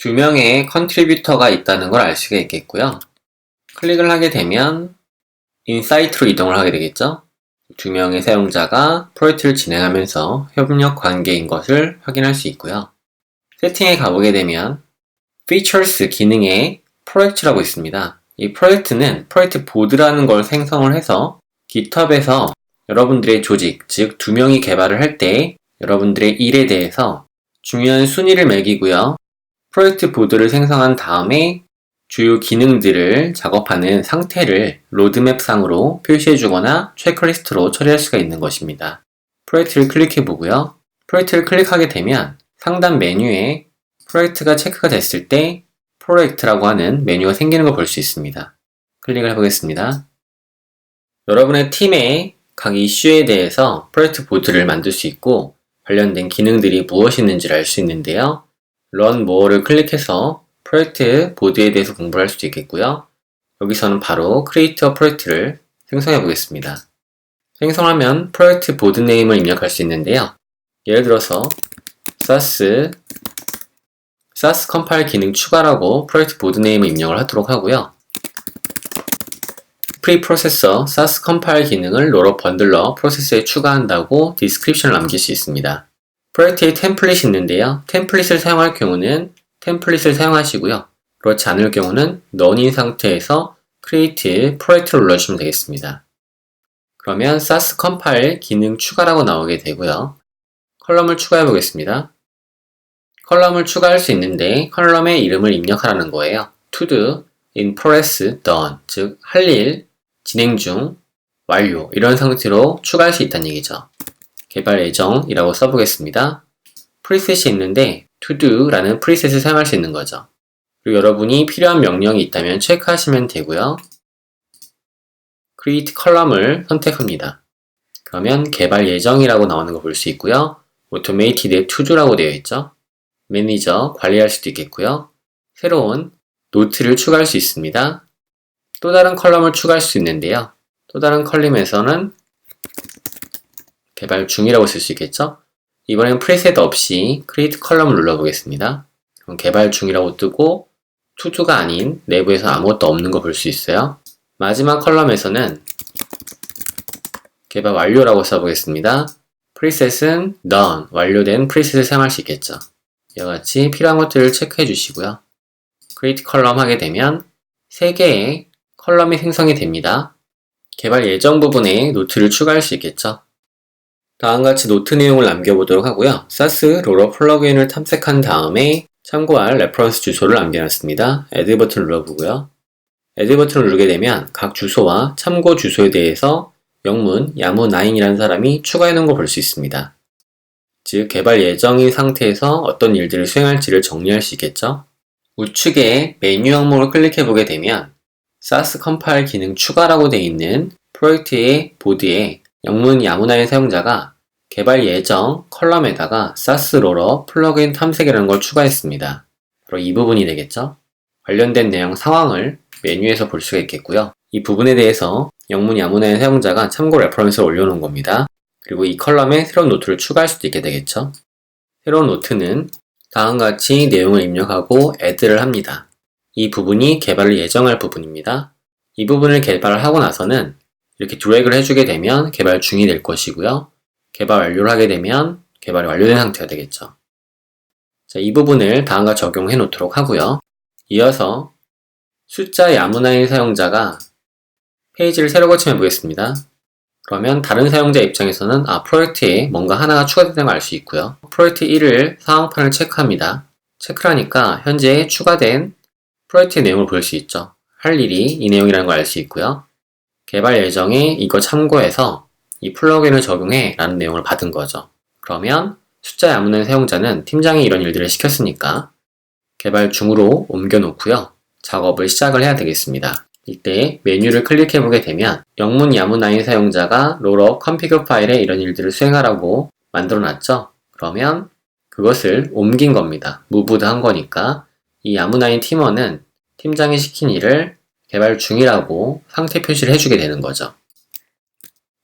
두 명의 컨트리뷰터가 있다는 걸 알 수가 있겠고요. 클릭을 하게 되면 인사이트로 이동을 하게 되겠죠. 두 명의 사용자가 프로젝트를 진행하면서 협력 관계인 것을 확인할 수 있고요. 세팅에 가보게 되면 Features 기능에 프로젝트라고 있습니다. 이 프로젝트는 프로젝트 보드라는 걸 생성을 해서 GitHub에서 여러분들의 조직, 즉 두 명이 개발을 할 때 여러분들의 일에 대해서 중요한 순위를 매기고요. 프로젝트 보드를 생성한 다음에 주요 기능들을 작업하는 상태를 로드맵상으로 표시해주거나 체크리스트로 처리할 수가 있는 것입니다. 프로젝트를 클릭해 보고요. 프로젝트를 클릭하게 되면 상단 메뉴에 프로젝트가 체크가 됐을 때 프로젝트라고 하는 메뉴가 생기는 걸 볼 수 있습니다. 클릭을 해보겠습니다. 여러분의 팀의 각 이슈에 대해서 프로젝트 보드를 만들 수 있고 관련된 기능들이 무엇이 있는지를 알 수 있는데요. Run More를 클릭해서 프로젝트 보드에 대해서 공부를 할 수도 있겠고요. 여기서는 바로 a Project를 생성해 보겠습니다. 생성하면 프로젝트 보드 네임을 입력할 수 있는데요. 예를 들어서 SAS SAS 컴파일 기능 추가라고 프로젝트 보드 네임을 입력을 하도록 하고요. 프리프로세서 SAS 컴파일 기능을 로러 번들러 프로세서에 추가한다고 디스크립션을 남길 수 있습니다. 프로젝트에 템플릿이 있는데요. 템플릿을 사용할 경우는 템플릿을 사용하시고요. 그렇지 않을 경우는 넌인 상태에서 create 프로젝트를 눌러주시면 되겠습니다. 그러면 SAS 컴파일 기능 추가라고 나오게 되고요. 컬럼을 추가해 보겠습니다. 컬럼을 추가할 수 있는데 컬럼의 이름을 입력하라는 거예요. to do, in progress, done, 즉 할 일, 진행 중, 완료 이런 상태로 추가할 수 있다는 얘기죠. 개발 예정이라고 써보겠습니다. 프리셋이 있는데 to do라는 프리셋을 사용할 수 있는 거죠. 그리고 여러분이 필요한 명령이 있다면 체크하시면 되고요. create 컬럼을 선택합니다. 그러면 개발 예정이라고 나오는 거볼수 있고요. automated to do라고 되어 있죠. 매니저 관리할 수도 있겠고요. 새로운 노트를 추가할 수 있습니다. 또 다른 컬럼을 추가할 수 있는데요. 또 다른 컬럼에서는 개발 중이라고 쓸 수 있겠죠? 이번엔 프리셋 없이 create 컬럼을 눌러보겠습니다. 그럼 개발 중이라고 뜨고 투두가 아닌 내부에서 아무것도 없는 거 볼 수 있어요. 마지막 컬럼에서는 개발 완료라고 써보겠습니다. 프리셋은 done, 완료된 프리셋을 사용할 수 있겠죠. 이와 같이 필요한 것들을 체크해 주시고요. create 컬럼 하게 되면 3개의 컬럼이 생성이 됩니다. 개발 예정 부분에 노트를 추가할 수 있겠죠. 다음과 같이 노트 내용을 남겨보도록 하고요. SAS 롤러 플러그인을 탐색한 다음에 참고할 레퍼런스 주소를 남겨놨습니다. Add 버튼을 눌러보고요. Add 버튼을 누르게 되면 각 주소와 참고 주소에 대해서 영문 야무9이라는 사람이 추가해 놓은 걸 볼 수 있습니다. 즉 개발 예정인 상태에서 어떤 일들을 수행할지를 정리할 수 있겠죠. 우측에 메뉴 항목을 클릭해 보게 되면 SAS 컴파일 기능 추가라고 되어 있는 프로젝트의 보드에 영문 야무나의 사용자가 개발 예정 컬럼에다가 SAS 롤러 플러그인 탐색이라는 걸 추가했습니다. 바로 이 부분이 되겠죠. 관련된 내용 상황을 메뉴에서 볼 수가 있겠고요. 이 부분에 대해서 영문 야무나의 사용자가 참고 레퍼런스를 올려놓은 겁니다. 그리고 이 컬럼에 새로운 노트를 추가할 수도 있게 되겠죠. 새로운 노트는 다음과 같이 내용을 입력하고 add를 합니다. 이 부분이 개발을 예정할 부분입니다. 이 부분을 개발을 하고 나서는 이렇게 드래그를 해주게 되면 개발 중이 될 것이고요. 개발 완료를 하게 되면 개발이 완료된 상태가 되겠죠. 자, 이 부분을 다음과 적용해 놓도록 하고요. 이어서 숫자 야무나인 사용자가 페이지를 새로 거침해 보겠습니다. 그러면 다른 사용자 입장에서는 아 프로젝트에 뭔가 하나가 추가된 걸알 수 있고요. 프로젝트 1을 상황판을 체크합니다. 체크를 하니까 현재 추가된 프로젝트의 내용을 볼 수 있죠. 할 일이 이 내용이라는 걸 알 수 있고요. 개발 예정에 이거 참고해서 이 플러그인을 적용해 라는 내용을 받은 거죠. 그러면 숫자 야무는 사용자는 팀장이 이런 일들을 시켰으니까 개발 중으로 옮겨 놓고요. 작업을 시작을 해야 되겠습니다. 이때 메뉴를 클릭해 보게 되면 영문 야무나인 사용자가 롤업 컴피그 파일에 이런 일들을 수행하라고 만들어 놨죠. 그러면 그것을 옮긴 겁니다. 무브드 한 거니까 이 야무나인 팀원은 팀장이 시킨 일을 개발 중이라고 상태 표시를 해주게 되는 거죠.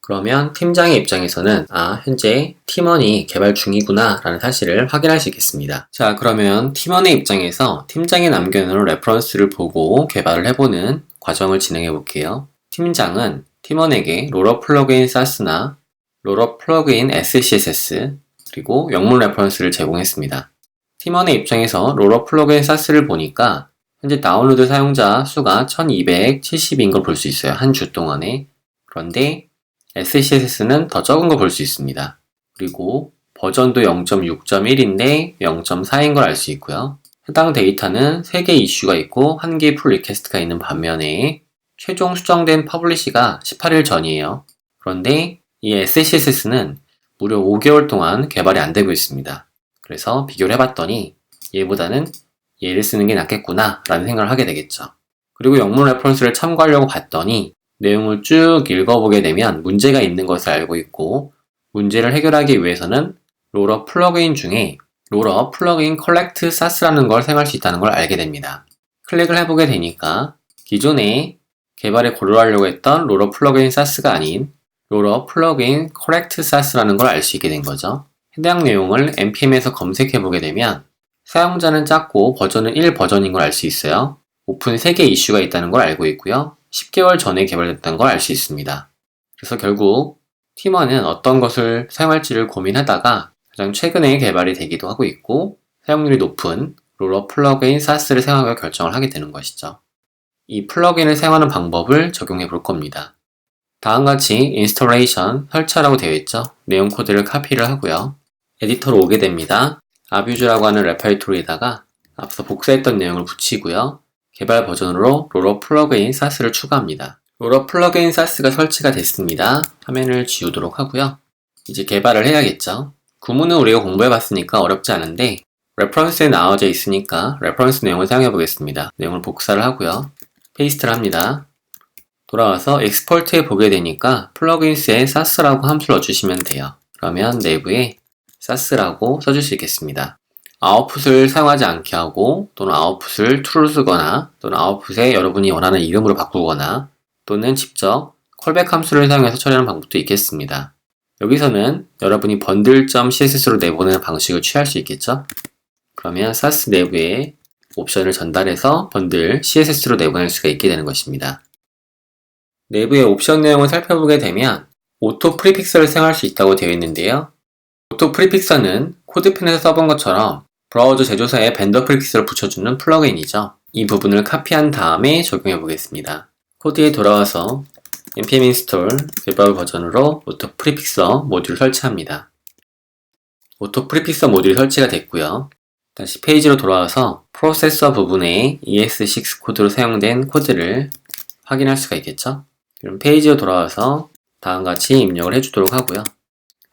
그러면 팀장의 입장에서는 아 현재 팀원이 개발 중이구나 라는 사실을 확인할 수 있겠습니다. 자 그러면 팀원의 입장에서 팀장이 남겨놓은 레퍼런스를 보고 개발을 해보는 과정을 진행해 볼게요. 팀장은 팀원에게 롤업 플러그인 사스나 롤업 플러그인 SCSS 그리고 영문 레퍼런스를 제공했습니다. 팀원의 입장에서 롤업 플러그인 사스를 보니까 현재 다운로드 사용자 수가 1270인 걸 볼 수 있어요. 한 주 동안에. 그런데 SCSS는 더 적은 걸 볼 수 있습니다. 그리고 버전도 0.6.1인데 0.4인 걸 알 수 있고요. 해당 데이터는 3개 이슈가 있고 1개 풀 리퀘스트가 있는 반면에 최종 수정된 퍼블리시가 18일 전이에요. 그런데 이 SCSS는 무려 5개월 동안 개발이 안 되고 있습니다. 그래서 비교를 해봤더니 얘보다는 얘를 쓰는 게 낫겠구나 라는 생각을 하게 되겠죠. 그리고 영문 레퍼런스를 참고하려고 봤더니 내용을 쭉 읽어보게 되면 문제가 있는 것을 알고 있고 문제를 해결하기 위해서는 롤업 플러그인 중에 롤업 플러그인 컬렉트 사스라는 걸 사용할 수 있다는 걸 알게 됩니다. 클릭을 해보게 되니까 기존에 개발에 고려하려고 했던 롤업 플러그인 사스가 아닌 롤업 플러그인 컬렉트 사스라는 걸 알 수 있게 된 거죠. 해당 내용을 npm에서 검색해 보게 되면 사용자는 작고 버전은 1 버전인 걸 알 수 있어요. 오픈 3개 이슈가 있다는 걸 알고 있고요. 10개월 전에 개발됐다는 걸 알 수 있습니다. 그래서 결국 팀원은 어떤 것을 사용할지를 고민하다가 가장 최근에 개발이 되기도 하고 있고 사용률이 높은 롤업 플러그인 사스를 사용하기로 결정을 하게 되는 것이죠. 이 플러그인을 사용하는 방법을 적용해 볼 겁니다. 다음과 같이 인스톨레이션 설치하라고 되어 있죠. 내용 코드를 카피를 하고요. 에디터로 오게 됩니다. 아뷰즈라고 하는 레파이토리에다가 앞서 복사했던 내용을 붙이고요. 개발 버전으로 롤업 플러그인 사스를 추가합니다. 롤업 플러그인 사스가 설치가 됐습니다. 화면을 지우도록 하고요. 이제 개발을 해야겠죠. 구문은 우리가 공부해봤으니까 어렵지 않은데 레퍼런스에 나와져 있으니까 레퍼런스 내용을 사용해 보겠습니다. 내용을 복사를 하고요. 페이스트를 합니다. 돌아와서 엑스포트에 보게 되니까 플러그인스에 사스라고 함수를 넣어주시면 돼요. 그러면 내부에 사스라고 써줄 수 있겠습니다. 아웃풋을 사용하지 않게 하고 또는 아웃풋을 true로 쓰거나 또는 아웃풋에 여러분이 원하는 이름으로 바꾸거나 또는 직접 콜백 함수를 사용해서 처리하는 방법도 있겠습니다. 여기서는 여러분이 번들.css로 내보내는 방식을 취할 수 있겠죠? 그러면 사스 내부에 옵션을 전달해서 번들 CSS로 내보낼 수가 있게 되는 것입니다. 내부의 옵션 내용을 살펴보게 되면 오토 프리픽서를 사용할 수 있다고 되어 있는데요. 오토 프리픽서는 코드펜에서 써본 것처럼 브라우저 제조사에 벤더 프리픽서를 붙여주는 플러그인이죠. 이 부분을 카피한 다음에 적용해 보겠습니다. 코드에 돌아와서 npm install 웹브 버전으로 오토 프리픽서 모듈을 설치합니다. 오토 프리픽서 모듈이 설치가 됐고요. 다시 페이지로 돌아와서 프로세서 부분에 ES6 코드로 사용된 코드를 확인할 수가 있겠죠. 그럼 페이지로 돌아와서 다음과 같이 입력을 해주도록 하고요.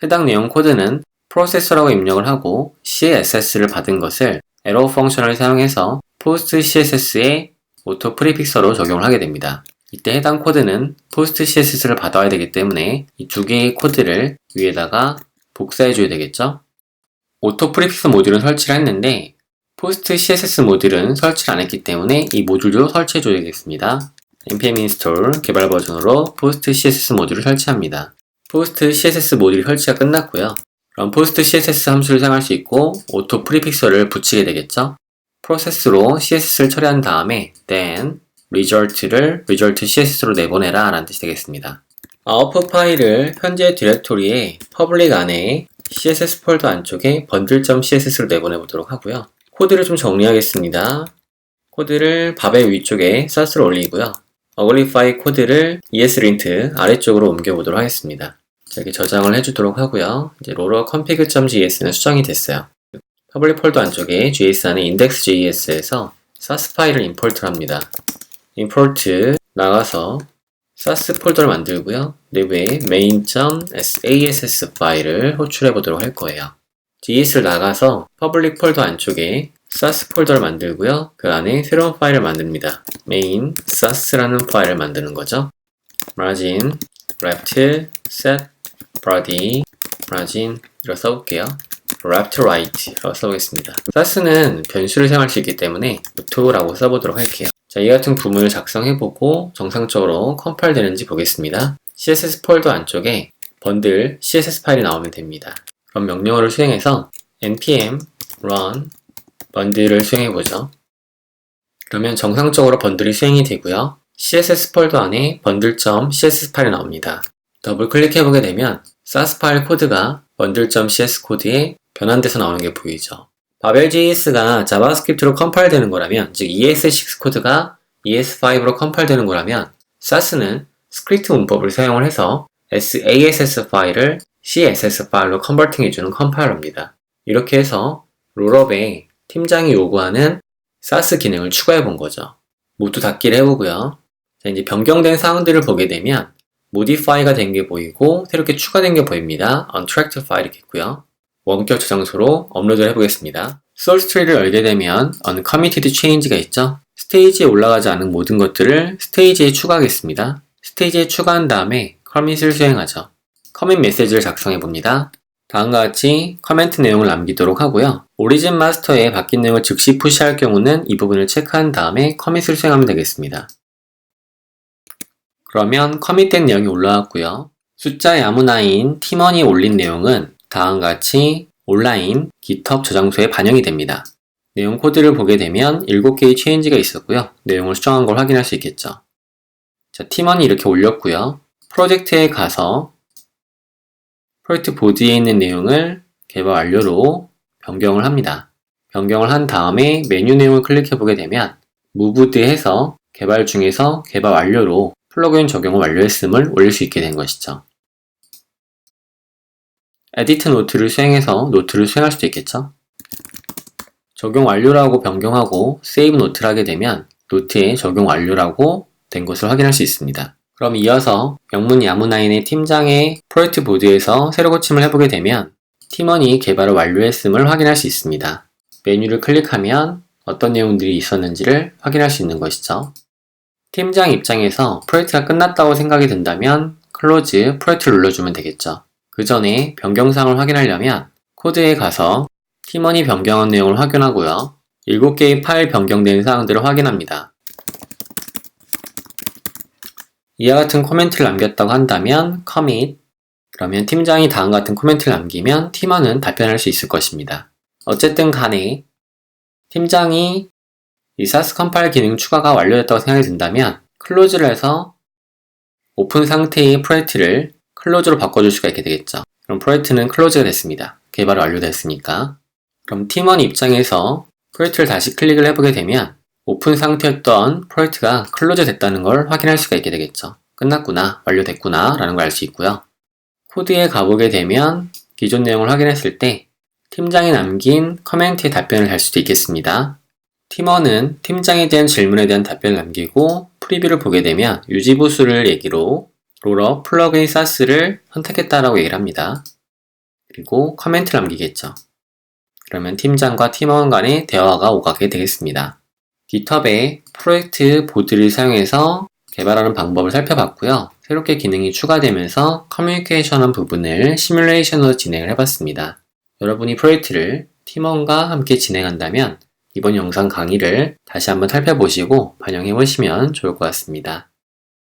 해당 내용 코드는 프로세서라고 입력을 하고 CSS를 받은 것을 arrow 펑션을 사용해서 post CSS의 오토 프리픽서로 적용을 하게 됩니다. 이때 해당 코드는 post CSS를 받아야 되기 때문에 이 두 개의 코드를 위에다가 복사해 줘야 되겠죠? 오토 프리픽서 모듈은 설치를 했는데 post CSS 모듈은 설치를 안 했기 때문에 이 모듈도 설치해 줘야겠습니다. npm install 개발 버전으로 post css 모듈을 설치합니다. post css 모듈이 설치가 끝났고요. 그럼 post css 함수를 사용할 수 있고 auto 프리픽서를 붙이게 되겠죠. 프로세스로 css를 처리한 다음에 then result를 result css로 내보내라 라는 뜻이 되겠습니다. 아웃풋 파일을 현재 디렉토리에 public 안에 css 폴더 안쪽에 bundle.css로 내보내보도록 하고요. 코드를 좀 정리하겠습니다. 코드를 밥의 위쪽에 사스를 올리고요. 어글리파이 코드를 ESLint 아래쪽으로 옮겨보도록 하겠습니다. 자, 이렇게 저장을 해주도록 하고요. 이제 로러 config.js는 수정이 됐어요. 퍼블릭 폴더 안쪽에 JS 안에 index.js에서 사스 파일을 임포트를 합니다. import 나가서 사스 폴더를 만들고요. 내부에 main.sass 파일을 호출해 보도록 할 거예요. JS를 나가서 퍼블릭 폴더 안쪽에 사스 폴더를 만들고요. 그 안에 새로운 파일을 만듭니다. main sass라는 파일을 만드는 거죠. margin left set body margin 이렇게 써볼게요. left right 라고 써보겠습니다. sass는 변수를 사용할 수 있기 때문에 루트라고 써보도록 할게요. 자, 이 같은 부분을 작성해보고 정상적으로 컴파일 되는지 보겠습니다. CSS 폴더 안쪽에 번들 CSS 파일이 나오면 됩니다. 그럼 명령어를 수행해서 npm run 번들을 수행해보죠. 그러면 정상적으로 번들이 수행이 되고요. CSS 폴더 안에 번들.css 파일이 나옵니다. 더블 클릭해보게 되면 사스 파일 코드가 번들.cs 코드에 변환돼서 나오는 게 보이죠. 바벨JS가 자바스크립트로 컴파일 되는 거라면, 즉 ES6 코드가 ES5로 컴파일 되는 거라면, 사스는 스크립트 문법을 사용을 해서 SASS 파일을 CSS 파일로 컨버팅 해주는 컴파일러입니다. 이렇게 해서 롤업에 팀장이 요구하는 사스 기능을 추가해 본 거죠. 모두 닫기를 해보고요. 자, 이제 변경된 사항들을 보게 되면 modify가 된 게 보이고 새롭게 추가된 게 보입니다. untracked 파일이 있고요. 원격 저장소로 업로드를 해보겠습니다. source tree를 열게 되면 uncommitted change가 있죠. 스테이지에 올라가지 않은 모든 것들을 스테이지에 추가하겠습니다. 스테이지에 추가한 다음에 커밋을 수행하죠. 커밋 메시지를 작성해 봅니다. 다음과 같이 커멘트 내용을 남기도록 하고요. 오리진 마스터에 바뀐 내용을 즉시 푸시할 경우는 이 부분을 체크한 다음에 커밋을 수행하면 되겠습니다. 그러면 커밋된 내용이 올라왔고요. 숫자의 아무나인 팀원이 올린 내용은 다음과 같이 온라인 GitHub 저장소에 반영이 됩니다. 내용 코드를 보게 되면 7개의 체인지가 있었고요. 내용을 수정한 걸 확인할 수 있겠죠. 자, 팀원이 이렇게 올렸고요. 프로젝트에 가서 프로젝트 보드에 있는 내용을 개발 완료로 변경을 합니다. 변경을 한 다음에 메뉴 내용을 클릭해 보게 되면 무브드 해서 개발 중에서 개발 완료로 플러그인 적용을 완료했음을 올릴 수 있게 된 것이죠. 에디트 노트를 수행해서 노트를 수행할 수도 있겠죠. 적용 완료라고 변경하고 세이브 노트를 하게 되면 노트에 적용 완료라고 된 것을 확인할 수 있습니다. 그럼 이어서 명문 야무나인의 팀장의 프로젝트 보드에서 새로 고침을 해보게 되면 팀원이 개발을 완료했음을 확인할 수 있습니다. 메뉴를 클릭하면 어떤 내용들이 있었는지를 확인할 수 있는 것이죠. 팀장 입장에서 프로젝트가 끝났다고 생각이 든다면 클로즈 프로젝트를 눌러주면 되겠죠. 그 전에 변경사항을 확인하려면 코드에 가서 팀원이 변경한 내용을 확인하고요. 7개의 파일 변경된 사항들을 확인합니다. 이와 같은 코멘트를 남겼다고 한다면 commit 그러면 팀장이 다음과 같은 코멘트를 남기면 팀원은 답변할 수 있을 것입니다. 어쨌든 간에 팀장이 이 사스 컴파일 기능 추가가 완료됐다고 생각이 든다면 클로즈를 해서 오픈 상태의 프로젝트를 클로즈로 바꿔줄 수가 있게 되겠죠. 그럼 프로젝트는 클로즈가 됐습니다. 개발 완료됐으니까. 그럼 팀원 입장에서 프로젝트를 다시 클릭을 해보게 되면 오픈 상태였던 프로젝트가 클로즈 됐다는 걸 확인할 수가 있게 되겠죠. 끝났구나, 완료됐구나 라는 걸 알 수 있고요. 코드에 가보게 되면 기존 내용을 확인했을 때 팀장이 남긴 커멘트에 답변을 할 수도 있겠습니다. 팀원은 팀장에 대한 질문에 대한 답변을 남기고 프리뷰를 보게 되면 유지보수를 얘기로 롤업 플러그인 사스를 선택했다라고 얘기를 합니다. 그리고 커멘트를 남기겠죠. 그러면 팀장과 팀원 간의 대화가 오가게 되겠습니다. GitHub의 프로젝트 보드를 사용해서 개발하는 방법을 살펴봤고요. 새롭게 기능이 추가되면서 커뮤니케이션한 부분을 시뮬레이션으로 진행을 해봤습니다. 여러분이 프로젝트를 팀원과 함께 진행한다면 이번 영상 강의를 다시 한번 살펴보시고 반영해 보시면 좋을 것 같습니다.